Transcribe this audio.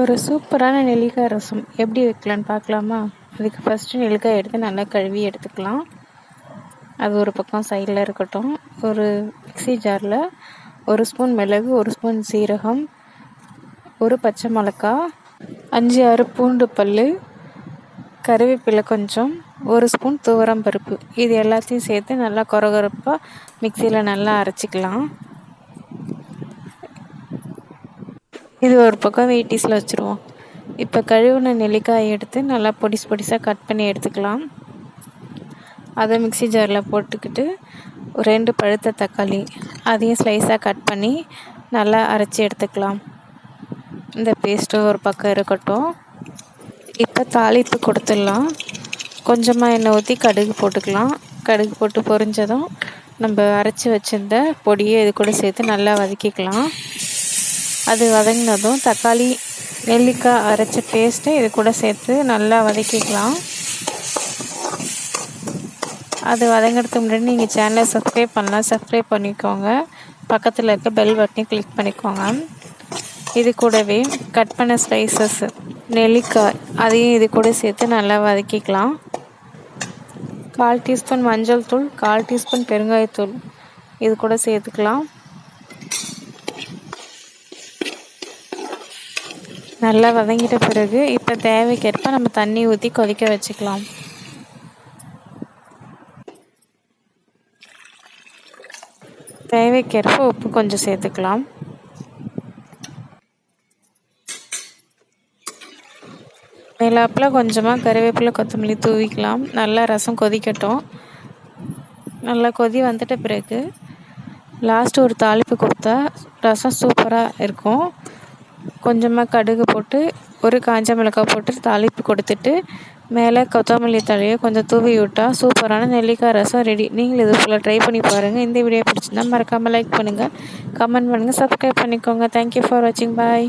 ஒரு சூப்பரான நெல்லிக்காய் ரசம். எப்படி வைக்கலான்னு பார்க்கலாமா? அதுக்கு ஃபஸ்ட்டு நெல்லிக்காய் எடுத்து நல்லா கழுவி எடுத்துக்கலாம். அது ஒரு பக்கம் சைடில் இருக்கட்டும். ஒரு மிக்ஸி ஜாரில் ஒரு ஸ்பூன் மிளகு ஒரு ஸ்பூன் சீரகம் ஒரு பச்சை மிளகா அஞ்சு ஆறு பூண்டு பல் கருவேப்பிலை கொஞ்சம் ஒரு ஸ்பூன் துவரம் பருப்பு. இது எல்லாத்தையும் சேர்த்து நல்லா கொரகொரப்பாக மிக்சியில் நல்லா அரைச்சிக்கலாம். இது ஒரு பக்கம் வெயிட்டிஸில் வச்சுருவோம். இப்போ கழுவுன நெல்லிக்காயை எடுத்து நல்லா பொடிசு பொடிசாக கட் பண்ணி எடுத்துக்கலாம். அதை மிக்ஸி ஜாரில் போட்டுக்கிட்டு ரெண்டு பழுத்த தக்காளி அதையும் ஸ்லைஸாக கட் பண்ணி நல்லா அரைச்சி எடுத்துக்கலாம். இந்த பேஸ்ட்டு ஒரு பக்கம் இருக்கட்டும். இப்போ தாளிப்பு கொடுத்துடலாம். கொஞ்சமாக எண்ணெய் ஊற்றி கடுகு போட்டுக்கலாம். கடுகு போட்டு பொரிஞ்சதும் நம்ம அரைச்சி வச்சுருந்த பொடியை இது கூட சேர்த்து நல்லா வதக்கிக்கலாம். அது வதங்கினதும் தக்காளி நெல்லிக்காய் அரைச்ச பேஸ்ட்டு இது கூட சேர்த்து நல்லா வதக்கிக்கலாம். அது வதங்கிறதுக்கு முன்னாடி நீங்கள் சேனலை சப்ஸ்கிரைப் பண்ணலாம் சப்ஸ்கிரைப் பண்ணிக்கோங்க. பக்கத்தில் இருக்க பெல் பட்டனையும் கிளிக் பண்ணிக்கோங்க. இது கூடவே கட் பண்ண ஸ்லைசஸ் நெல்லிக்காய் அதையும் இது கூட சேர்த்து நல்லா வதக்கிக்கலாம். கால் டீஸ்பூன் மஞ்சள் தூள் கால் டீஸ்பூன் பெருங்காயத்தூள் இது கூட சேர்த்துக்கலாம். நல்லா வதங்கிட்ட பிறகு இப்போ தேவைக்கேற்ப நம்ம தண்ணி ஊற்றி கொதிக்க வச்சுக்கலாம். தேவைக்கேற்ப உப்பு கொஞ்சம் சேர்த்துக்கலாம். மேலாப்பில் கொஞ்சமாக கருவேப்பிலை கொத்தமல்லி தூவிக்கலாம். நல்லா ரசம் கொதிக்கட்டும். நல்லா கொதி வந்துட்ட பிறகு லாஸ்ட்டு ஒரு தாளிப்பு கொடுத்தா ரசம் சூப்பராக இருக்கும். கொஞ்சமாக கடுகு போட்டு ஒரு காஞ்ச மிளகாய் போட்டு தாளிப்பு கொடுத்துட்டு மேலே கொத்தமல்லி தழையை கொஞ்சம் தூவி விட்டால் சூப்பரான நெல்லிக்காய் ரசம் ரெடி நீங்கள் இது ஃபுல்லாக ட்ரை பண்ணி பாருங்கள் இந்த வீடியோ பிடிச்சிருந்தா மறக்காமல் லைக் பண்ணுங்கள் கமெண்ட் பண்ணுங்கள் சப்ஸ்கிரைப் பண்ணிக்கோங்க. தேங்க்யூ ஃபார் வாட்சிங் பாய்